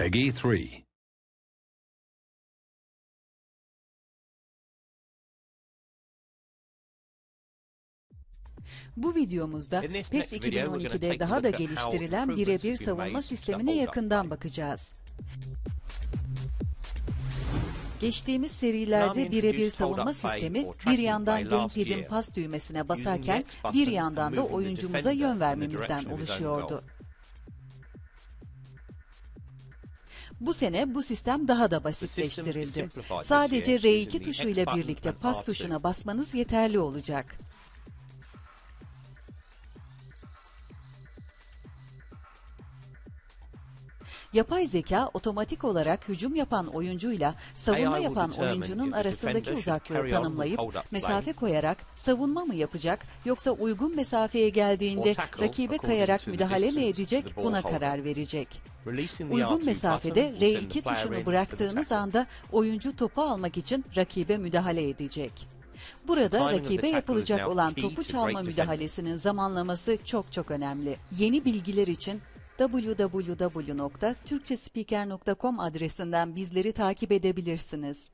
Peggy 3. Bu videomuzda PES next video, we're gonna 2012'de take a daha da geliştirilen birebir savunma sistemine yakından bakacağız. Geçtiğimiz serilerde birebir savunma sistemi bir yandan gamepad'in pas düğmesine basarken bir and yandan da oyuncumuza yön vermemizden oluşuyordu. Bu sene bu sistem daha da basitleştirildi. Sadece year R2 using the tuşuyla X button birlikte pas R2. tuşuna basmanız yeterli olacak. Yapay zeka otomatik olarak hücum yapan oyuncuyla savunma yapan oyuncunun arasındaki uzaklığı tanımlayıp mesafe koyarak savunma mı yapacak yoksa uygun mesafeye geldiğinde rakibe kayarak müdahale mi edecek buna karar verecek. Uygun R2 mesafede button will send the R2 player in tuşunu bıraktığınız anda oyuncu topu almak için rakibe müdahale edecek. Burada rakibe yapılacak olan topu to çalma müdahalesinin zamanlaması çok çok önemli. Yeni bilgiler için www.turkcespeaker.com adresinden bizleri takip edebilirsiniz.